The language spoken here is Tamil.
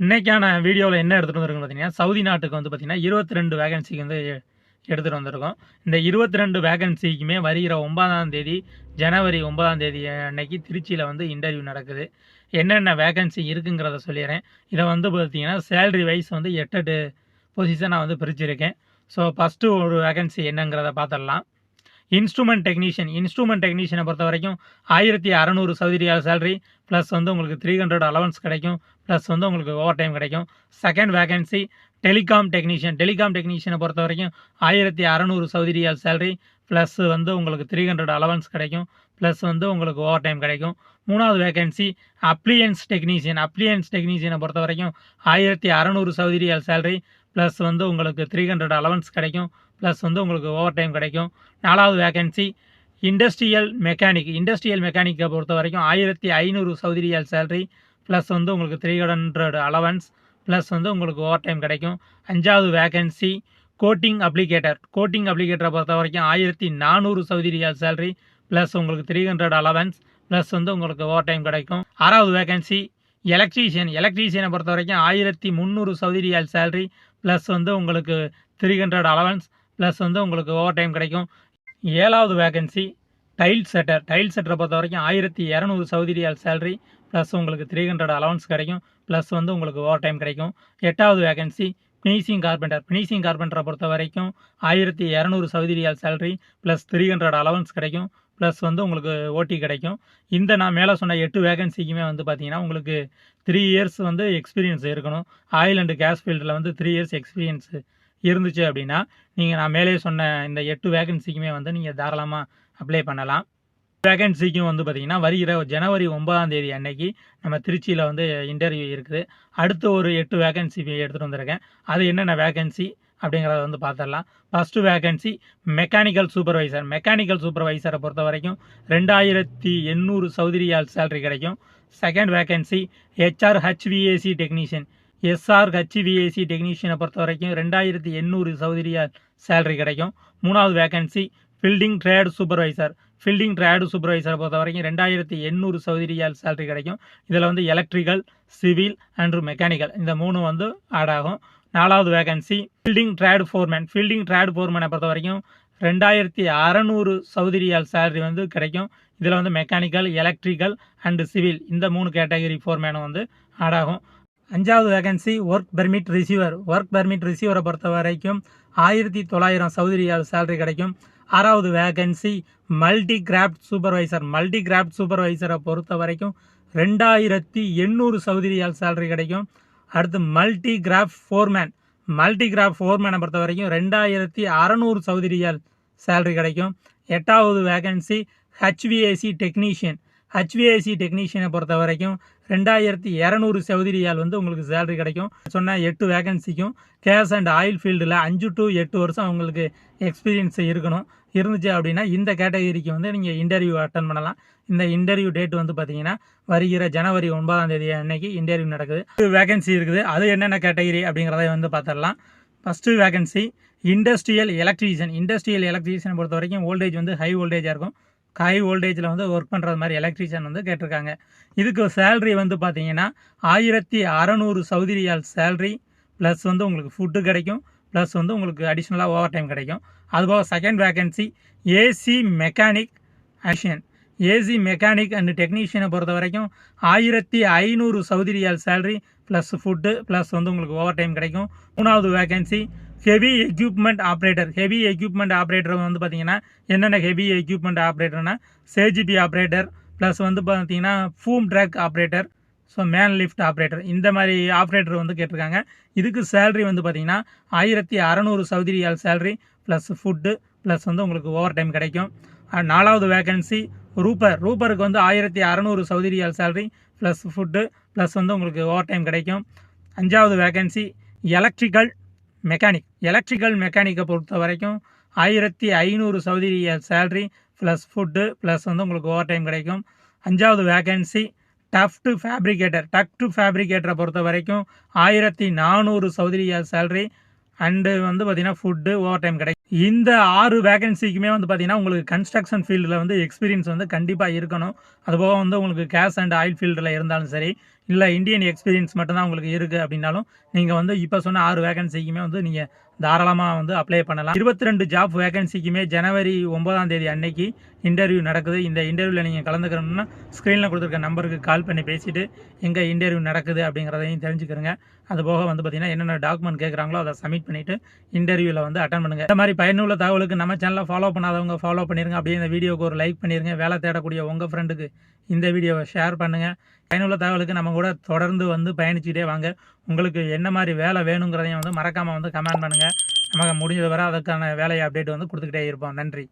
இன்றைக்கான வீடியோவில் என்ன எடுத்துகிட்டு வந்திருக்கோம் பார்த்தீங்கன்னா சவுதி நாட்டுக்கு வந்து பார்த்திங்கன்னா இருபத்தி ரெண்டு வேகன்சிக்கு வந்து எடுத்துகிட்டு வந்திருக்கோம். இந்த இருபத்தி ரெண்டு வேகன்சிக்குமே வருகிற ஒன்பதாம் தேதி ஜனவரி ஒன்பதாம் தேதி அன்னைக்கு திருச்சியில் வந்து இன்டர்வியூ நடக்குது. என்னென்ன வேகன்சி இருக்குங்கிறத சொல்லிடுறேன். இதை வந்து பார்த்தீங்கன்னா சேலரி வைஸ் வந்து எட்டெட்டு எட்டு பொசிஷன் நான் வந்து பிரிச்சிருக்கேன். ஸோ ஃபஸ்ட்டு ஒரு வேகன்சி என்னங்கிறத பார்த்துடலாம் இன்ஸ்ட்ருமெண்ட் டெக்னீஷியன் இன்ஸ்ட்ருமெண்ட் டெக்னீஷியனை பொறுத்த வரைக்கும் ஆயிரத்தி அறநூறு சவுதி ரியால் சேலரி ப்ளஸ் வந்து உங்களுக்கு த்ரீ ஹண்ட்ரட் அலவன்ஸ் கிடைக்கும் ப்ளஸ் வந்து உங்களுக்கு ஓவர் டைம் கிடைக்கும். Second vacancy telecom technician telecom டெக்னீஷியனை பொறுத்த வரைக்கும் ஆயிரத்தி அறநூறு சவுதி ரியால் சேலரி ப்ளஸ் வந்து உங்களுக்கு த்ரீ ஹண்ட்ரட் அலவன்ஸ் கிடைக்கும் ப்ளஸ் வந்து உங்களுக்கு ஓவர் டைம் கிடைக்கும். மூணாவது வேகன்சி அப்ளியன்ஸ் டெக்னீஷியன் அப்ளியன்ஸ் டெக்னீஷியனை பொறுத்த வரைக்கும் ஆயிரத்தி அறநூறு சவுதி ரியால் சேலரி ப்ளஸ் வந்து உங்களுக்கு த்ரீ ஹண்ட்ரட் அலவன்ஸ் கிடைக்கும். ப்ளஸ் வந்து உங்களுக்கு ஓவர் டைம் கிடைக்கும். நாலாவது வேகன்சி இண்டஸ்ட்ரியல் மெக்கானிக் இண்டஸ்ட்ரியல் மெக்கானிக்கை பொறுத்த வரைக்கும் ஆயிரத்தி ஐநூறு சவுதி ரியால் சேலரி ப்ளஸ் வந்து உங்களுக்கு த்ரீ ஹண்ட்ரட் அலவன்ஸ் ப்ளஸ் வந்து உங்களுக்கு ஓவர் டைம் கிடைக்கும். அஞ்சாவது வேகன்சி கோட்டிங் அப்ளிகேட்டர் கோட்டிங் அப்ளிகேட்டரை பொறுத்த வரைக்கும் ஆயிரத்தி நானூறு சவுதி ரியால் சேலரி ப்ளஸ் உங்களுக்கு த்ரீ ஹண்ட்ரட் அலவன்ஸ் ப்ளஸ் வந்து உங்களுக்கு ஓவர் டைம் கிடைக்கும். ஆறாவது வேகன்சி எலக்ட்ரீஷியன் எலக்ட்ரீஷியனை பொறுத்த வரைக்கும் ஆயிரத்தி முந்நூறு சவுதி ரியால் சேலரி ப்ளஸ் வந்து உங்களுக்கு த்ரீ ஹண்ட்ரட் அலவன்ஸ் ப்ளஸ் வந்து உங்களுக்கு ஓவர் டைம் கிடைக்கும். ஏழாவது வேகன்சி டைல் செட்டர் டைல் செட்டரை பொறுத்த வரைக்கும் ஆயிரத்தி இரநூறு சவுதி ரியால் சேலரி ப்ளஸ் உங்களுக்கு த்ரீ ஹண்ட்ரட் அலவன்ஸ் கிடைக்கும். ப்ளஸ் வந்து உங்களுக்கு ஓவர் டைம் கிடைக்கும். எட்டாவது வேகன்சி ஃபினிஷிங் கார்பெண்டர் ஃபினிஷிங் கார்பெண்டரை பொறுத்த வரைக்கும் ஆயிரத்தி இரநூறு Saudi riyal salary plus three hundred allowance கிடைக்கும். ப்ளஸ் வந்து உங்களுக்கு ஓடி கிடைக்கும். இந்த நான் மேலே சொன்ன எட்டு வேகன்சிக்குமே வந்து பார்த்தீங்கன்னா உங்களுக்கு த்ரீ இயர்ஸ் வந்து எக்ஸ்பீரியன்ஸ் இருக்கணும். ஆயில் அண்டு கேஸ் ஃபீல்டில் வந்து த்ரீ இயர்ஸ் எக்ஸ்பீரியன்ஸு இருந்துச்சு அப்படின்னா நீங்கள் நான் மேலே சொன்ன இந்த எட்டு வேகன்சிக்குமே வந்து நீங்கள் தாராளமாக அப்ளை பண்ணலாம். வேகன்சிக்கும் வந்து பார்த்தீங்கன்னா வருகிற ஜனவரி ஒன்பதாம் தேதி அன்னைக்கு நம்ம திருச்சியில் வந்து இன்டர்வியூ இருக்குது. அடுத்து ஒரு எட்டு வேகன்சி எடுத்துகிட்டு வந்திருக்கேன். அது என்னென்ன வேகன்சி அப்படிங்கிறத வந்து பார்த்துடலாம் first vacancy mechanical supervisor mechanical சூப்பர்வைசரை பொறுத்த வரைக்கும் ரெண்டாயிரத்தி எண்ணூறு சௌதரியால் சேலரி கிடைக்கும். Second vacancy HR HVAC technician SR HVAC டெக்னீஷியனை பொறுத்த வரைக்கும் ரெண்டாயிரத்தி எண்ணூறு சவுதி சேலரி கிடைக்கும். மூணாவது vacancy fielding trade supervisor fielding trade சூப்பர்வைசரை பொறுத்த வரைக்கும் ரெண்டாயிரத்தி எண்ணூறு சௌதரியால் சேலரி கிடைக்கும். இதில் வந்து எலக்ட்ரிக்கல் சிவில் அண்ட் மெக்கானிக்கல் இந்த மூணு வந்து ஆட் ஆகும். நாலாவது vacancy fielding trade foreman fielding trade ஃபோர்மேனை பொறுத்த வரைக்கும் ரெண்டாயிரத்தி அறநூறு சௌதரியால் சேலரி வந்து கிடைக்கும். இதில் வந்து மெக்கானிக்கல் எலக்ட்ரிக்கல் அண்டு சிவில் இந்த மூணு கேட்டகரி ஃபோர்மேனும் வந்து ஆட் ஆகும். அஞ்சாவது vacancy work permit receiver work permit ரிசீவரை பொறுத்த வரைக்கும் ஆயிரத்தி தொள்ளாயிரம் சவுதி சேலரி கிடைக்கும். ஆறாவது vacancy multi craft supervisor multi craft சூப்பர்வைசரை பொறுத்த வரைக்கும் ரெண்டாயிரத்தி எண்ணூறு சவுதி ரியால் சேலரி கிடைக்கும். அடுத்து multi craft foreman multi craft ஃபோர்மேனை பொறுத்த வரைக்கும் ரெண்டாயிரத்தி அறநூறு சவுதி ரியால் சேலரி கிடைக்கும். எட்டாவது வேகன்சி ஹெச்விஏசி டெக்னீஷியன் ஹச்விஐசி டெக்னீஷியனை பொறுத்த வரைக்கும் ரெண்டாயிரத்தி இரநூறு சவுதிரியால் வந்து உங்களுக்கு சேலரி கிடைக்கும். சொன்ன எட்டு வேகன்சிக்கும் கேஸ் அண்ட் ஆயில் ஃபீல்டில் அஞ்சு டு எட்டு வருஷம் உங்களுக்கு எக்ஸ்பீரியன்ஸ் இருக்கணும். இருந்துச்சு அப்படின்னா இந்த கேட்டகரிக்கு வந்து நீங்கள் இன்டர்வியூ அட்டன் பண்ணலாம். இந்த இன்டர்வியூ டேட் வந்து பார்த்தீங்கன்னா வருகிற ஜனவரி ஒன்பதாம் தேதி அன்னைக்கு இன்டர்வியூ நடக்குது. வேகன்சி இருக்குது. அது என்னென்ன கேட்டகரி அப்படிங்கிறத வந்து பார்த்துடலாம் first vacancy industrial electrician industrial எலக்ட்ரீஷியனை பொறுத்த வரைக்கும் ஓல்டேஜ் வந்து ஹை வோல்டேஜாக இருக்கும். ஹை வோல்டேஜில் வந்து ஒர்க் பண்ணுறது மாதிரி எலக்ட்ரிஷியன் வந்து கேட்டிருக்காங்க. இதுக்கு சேல்ரி வந்து பார்த்தீங்கன்னா ஆயிரத்தி அறநூறு சவுதிரியால் சேல்ரி ப்ளஸ் வந்து உங்களுக்கு ஃபுட்டு கிடைக்கும் ப்ளஸ் வந்து உங்களுக்கு அடிஷ்னலாக ஓவர் டைம் கிடைக்கும். அதுபோக செகண்ட் வேகன்சி ஏசி மெக்கானிக் ஆஷியன் ஏசி மெக்கானிக் அண்ட் டெக்னீஷியனை பொறுத்த வரைக்கும் ஆயிரத்தி ஐநூறு Saudi salary plus food plus வந்து உங்களுக்கு ஓவர் டைம் கிடைக்கும். மூணாவது vacancy heavy equipment operator heavy equipment operator வந்து பார்த்தீங்கன்னா என்னென்ன ஹெவி எக்யூப்மெண்ட் ஆப்ரேட்டர்னா சேஜிபி ஆப்ரேட்டர் ப்ளஸ் வந்து பார்த்தீங்கன்னா boom truck operator so man lift operator இந்த மாதிரி ஆப்ரேட்டர் வந்து கேட்டிருக்காங்க. இதுக்கு சேலரி வந்து பார்த்தீங்கன்னா ஆயிரத்தி அறநூறு Saudi riyal salary plus food plus வந்து உங்களுக்கு ஓவர் டைம் கிடைக்கும் நாலாவது வேகன்சி ரூப்பர் ரூப்பருக்கு வந்து ஆயிரத்தி அறநூறு Saudi riyal salary plus food plus வந்து உங்களுக்கு ஓவர் டைம் கிடைக்கும். அஞ்சாவது வேகன்சி எலக்ட்ரிக்கல் மெக்கானிக் எலக்ட்ரிக்கல் மெக்கானிக்கை பொறுத்த வரைக்கும் ஆயிரத்தி ஐநூறு Saudi salary salary plus food plus வந்து உங்களுக்கு ஓவர் டைம் கிடைக்கும். அஞ்சாவது vacancy duct fabricator duct ஃபேப்ரிகேட்டரை பொறுத்த வரைக்கும் ஆயிரத்தி நானூறு சவுதி சேல்ரி சேலரி அண்டு வந்து பார்த்தீங்கன்னா ஃபுட்டு ஓவர் டைம் கிடைக்கும். இந்த ஆறு வேகன்சிக்குமே வந்து பார்த்தீங்கன்னா உங்களுக்கு கன்ஸ்ட்ரக்ஷன் ஃபீல்டில் வந்து எக்ஸ்பீரியன்ஸ் வந்து கண்டிப்பாக இருக்கணும். அதுபோக வந்து உங்களுக்கு கேஸ் அண்ட் ஆயில் ஃபீல்டில் இருந்தாலும் சரி இல்லை இந்தியன் எக்ஸ்பீரியன்ஸ் மட்டும்தான் உங்களுக்கு இருக்குது அப்படின்னாலும் நீங்கள் வந்து இப்போ சொன்ன ஆறு வேகன்சிக்குமே வந்து நீங்கள் தாராளமாக வந்து அப்ளை பண்ணலாம். இருபத்தி ரெண்டு ஜாப் வேகன்சிக்குமே ஜனவரி ஒன்பதாம் தேதி அன்னைக்கு இன்டர்வியூ நடக்குது. இந்த இன்டர்வியூவில் நீங்கள் கலந்துக்கணும்னா ஸ்க்ரீனில் கொடுத்துருக்க நம்பருக்கு கால் பண்ணி பேசிட்டு எங்கே இன்டர்வியூ நடக்குது அப்படிங்கிறதையும் தெரிஞ்சுக்கிறங்க. அது போக வந்து பார்த்தீங்கன்னா என்னென்ன டாக்குமெண்ட் கேட்குறாங்களோ அதை சப்மிட் பண்ணிவிட்டு இன்டர்வியூவில் வந்து அட்டன் பண்ணுங்க. இந்த மாதிரி பயனுள்ள தகவலுக்கு நம்ம சேனலை ஃபாலோ பண்ணாதவங்க ஃபாலோ பண்ணிருங்க. அப்படியே இந்த வீடியோக்கு ஒரு லைக் பண்ணிருங்க. வேலை தேடக்கூடிய உங்கள் ஃப்ரெண்டுக்கு இந்த வீடியோவை ஷேர் பண்ணுங்கள் பயனுள்ள தகவலுக்கு நம்ம கூட தொடர்ந்து வந்து பயணிச்சுட்டே வாங்க. உங்களுக்கு என்ன மாதிரி வேலை வேணுங்கிறதையும் வந்து மறக்காமல் வந்து கமெண்ட் பண்ணுங்கள் நமக்கு முடிஞ்சது வரை அதுக்கான வேலையை அப்டேட் வந்து கொடுத்துக்கிட்டே இருப்போம். நன்றி.